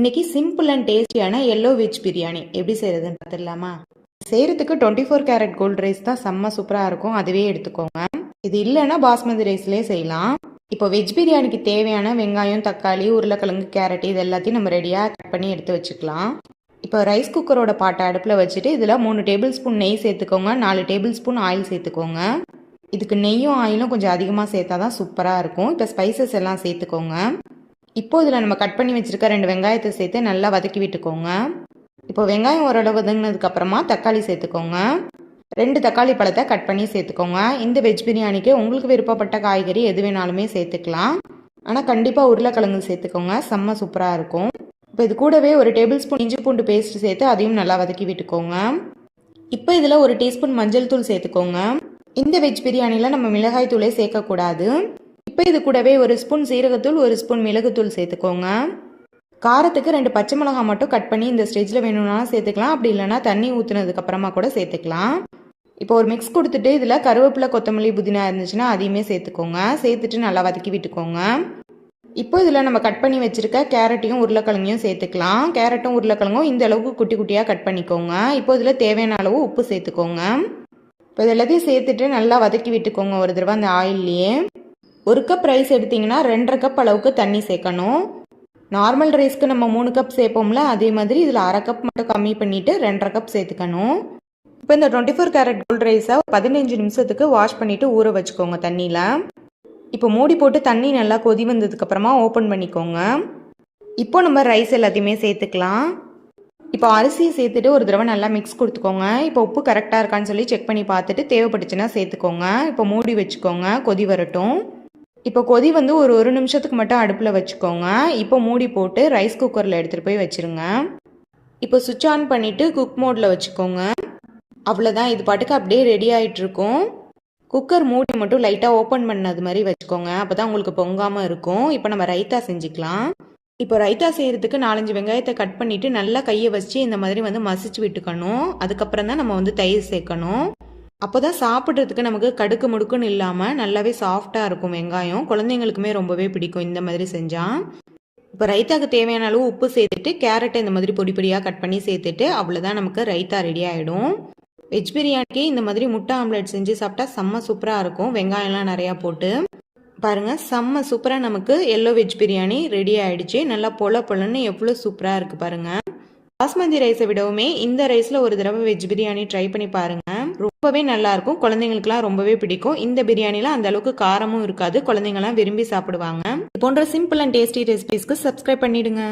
இன்னைக்கு simple and டேஸ்டியான yellow veg biryani. எப்படி செய்யறதுன்னு பார்த்துடலாமா செய்யறதுக்கு twenty four carat gold rice தான் செம்ம சூப்பராக இருக்கும். அதுவே எடுத்துக்கோங்க. இது இல்லைன்னா பாஸ்மதி ரைஸ்லேயே செய்யலாம். இப்போ வெஜ் பிரியாணிக்கு தேவையான வெங்காயம் தக்காளி உருளைக்கிழங்கு கேரட் இது எல்லாத்தையும் நம்ம ரெடியாக கட் பண்ணி எடுத்து வச்சுக்கலாம். இப்போ ரைஸ் குக்கரோட பாட்டை அடுப்பில் வச்சுட்டு இதில் மூணு டேபிள் ஸ்பூன் நெய் சேர்த்துக்கோங்க. நாலு டேபிள் ஸ்பூன் ஆயில் சேர்த்துக்கோங்க. இதுக்கு நெய்யும் ஆயிலும் கொஞ்சம் அதிகமாக சேர்த்தா தான் சூப்பராக இருக்கும். இப்போ ஸ்பைசஸ் எல்லாம் சேர்த்துக்கோங்க. இப்போ இதில் நம்ம கட் பண்ணி வச்சுருக்க ரெண்டு வெங்காயத்தை சேர்த்து நல்லா வதக்கி விட்டுக்கோங்க. இப்போ வெங்காயம் ஓரளவு வதங்கினதுக்கப்புறமா தக்காளி சேர்த்துக்கோங்க. ரெண்டு தக்காளி பழத்தை கட் பண்ணி சேர்த்துக்கோங்க. இந்த வெஜ் பிரியாணிக்கு உங்களுக்கு விருப்பப்பட்ட காய்கறி எது வேணாலுமே சேர்த்துக்கலாம். ஆனால் கண்டிப்பாக உருளைக்கிழங்கு சேர்த்துக்கோங்க. செம்ம சூப்பராக இருக்கும். இப்போ இது கூடவே ஒரு டேபிள் ஸ்பூன் இஞ்சி பூண்டு பேஸ்ட் சேர்த்து அதையும் நல்லா வதக்கி விட்டுக்கோங்க. இப்போ இதில் ஒரு டீஸ்பூன் மஞ்சள் தூள் சேர்த்துக்கோங்க. இந்த வெஜ் பிரியாணியில் நம்ம மிளகாய் தூளே சேர்க்கக்கூடாது. இப்போ இது கூடவே ஒரு ஸ்பூன் சீரகத்தூள் ஒரு ஸ்பூன் மிளகுத்தூள் சேர்த்துக்கோங்க. காரத்துக்கு ரெண்டு பச்சை மிளகாய் மட்டும் கட் பண்ணி இந்த ஸ்டேஜில் வேணும்னாலும் சேர்த்துக்கலாம். அப்படி இல்லைனா தண்ணி ஊற்றுனதுக்கு அப்புறமா கூட சேர்த்துக்கலாம். இப்போ ஒரு மிக்ஸ் கொடுத்துட்டு இதில் கருவேப்பிலை கொத்தமல்லி புதினா இருந்துச்சுன்னா அதையுமே சேர்த்துக்கோங்க. சேர்த்துட்டு நல்லா வதக்கி விட்டுக்கோங்க. இப்போ இதில் நம்ம கட் பண்ணி வச்சுருக்க கேரட்டையும் உருளைக்கிழங்கையும் சேர்த்துக்கலாம். கேரட்டும் உருளைக்கிழங்கும் இந்த அளவுக்கு குட்டி குட்டியாக கட் பண்ணிக்கோங்க. இப்போ இதில் தேவையான அளவு உப்பு சேர்த்துக்கோங்க. இப்போ இது எல்லாத்தையும் சேர்த்துட்டு நல்லா வதக்கி விட்டுக்கோங்க ஒரு தடவை அந்த ஆயில்லையே ஒரு கப் ரைஸ் எடுத்திங்கன்னா ரெண்டரை கப் அளவுக்கு தண்ணி சேர்க்கணும். நார்மல் ரைஸ்க்கு நம்ம மூணு கப் சேர்ப்போம்ல அதே மாதிரி இதில் அரை கப் மட்டும் கம்மி பண்ணிவிட்டு ரெண்டரை கப் சேர்த்துக்கணும். இப்போ இந்த டுவெண்ட்டி ஃபோர் கேரட் கோல்ட் ரைஸை பதினஞ்சு நிமிஷத்துக்கு வாஷ் பண்ணிவிட்டு ஊற வச்சுக்கோங்க தண்ணியில். இப்போ மூடி போட்டு தண்ணி நல்லா கொதி வந்ததுக்கப்புறமா ஓப்பன் பண்ணிக்கோங்க. இப்போ நம்ம ரைஸ் எல்லாத்தையுமே சேர்த்துக்கலாம். இப்போ அரிசியை சேர்த்துட்டு ஒரு தடவை நல்லா மிக்ஸ் கொடுத்துக்கோங்க. இப்போ உப்பு கரெக்டாக இருக்கான்னு சொல்லி செக் பண்ணி பார்த்துட்டு தேவைப்பட்டுச்சுன்னா சேர்த்துக்கோங்க. இப்போ மூடி வச்சுக்கோங்க கொதி வரட்டும். இப்போ கொதி வந்து ஒரு ஒரு நிமிஷத்துக்கு மட்டும் அடுப்பில் வச்சுக்கோங்க. இப்போ மூடி போட்டு ரைஸ் குக்கரில் எடுத்துகிட்டு போய் வச்சுருங்க. இப்போ சுவிட்ச் ஆன் பண்ணிவிட்டு குக் மோடில் வச்சுக்கோங்க. அவ்வளோதான் இது பாட்டுக்கு அப்படியே ரெடி ஆகிட்ருக்கும் குக்கர் மூடி மட்டும் லைட்டாக ஓப்பன் பண்ணது மாதிரி வச்சுக்கோங்க. அப்போ தான் உங்களுக்கு பொங்காமல் இருக்கும். இப்போ நம்ம ரைத்தா செஞ்சுக்கலாம். இப்போ ரைத்தா செய்கிறதுக்கு நாலஞ்சு வெங்காயத்தை கட் பண்ணிவிட்டு நல்லா கையை வச்சு இந்த மாதிரி வந்து மசிச்சு விட்டுக்கணும். அதுக்கப்புறம் தான் நம்ம வந்து தயிர் சேர்க்கணும். அப்போ தான் சாப்பிட்றதுக்கு நமக்கு கடுக்கு முடுக்குன்னு இல்லாமல் நல்லாவே சாஃப்டாக இருக்கும் வெங்காயம். குழந்தைங்களுக்குமே ரொம்பவே பிடிக்கும் இந்த மாதிரி செஞ்சால் இப்போ ரைத்தாக்கு தேவையான அளவு உப்பு சேர்த்துட்டு கேரட்டை இந்த மாதிரி பொடி பொடியாக கட் பண்ணி சேர்த்துட்டு அவ்வளோதான் நமக்கு ரைத்தா ரெடி ஆகிடும் வெஜ் பிரியாணிக்கு இந்த மாதிரி முட்டை ஆம்லெட் செஞ்சு சாப்பிட்டா செம்ம சூப்பராக இருக்கும். வெங்காயம்லாம் நிறையா போட்டு. பாருங்கள் செம்ம சூப்பராக நமக்கு எல்லோ வெஜ் பிரியாணி ரெடி ஆகிடுச்சு நல்லா பொல பொலன்னு எவ்வளோ சூப்பராக இருக்குது பாருங்கள் பாஸ்மதி ரைஸை விடவுமே இந்த ரைஸில் ஒரு தடவை வெஜ் பிரியாணி ட்ரை பண்ணி பாருங்கள் ரொம்பவே நல்லா இருக்கும் குழந்தைங்களுக்குலாம் ரொம்பவே பிடிக்கும். இந்த பிரியாணியில் அந்த அளவுக்கு காரமும் இருக்காது. குழந்தைங்கலாம் விரும்பி சாப்பிடுவாங்க. இது போன்ற சிம்பிள் அண்ட் டேஸ்டி ரெசிபிஸ்க்கு சப்ஸ்கிரைப் பண்ணிடுங்க.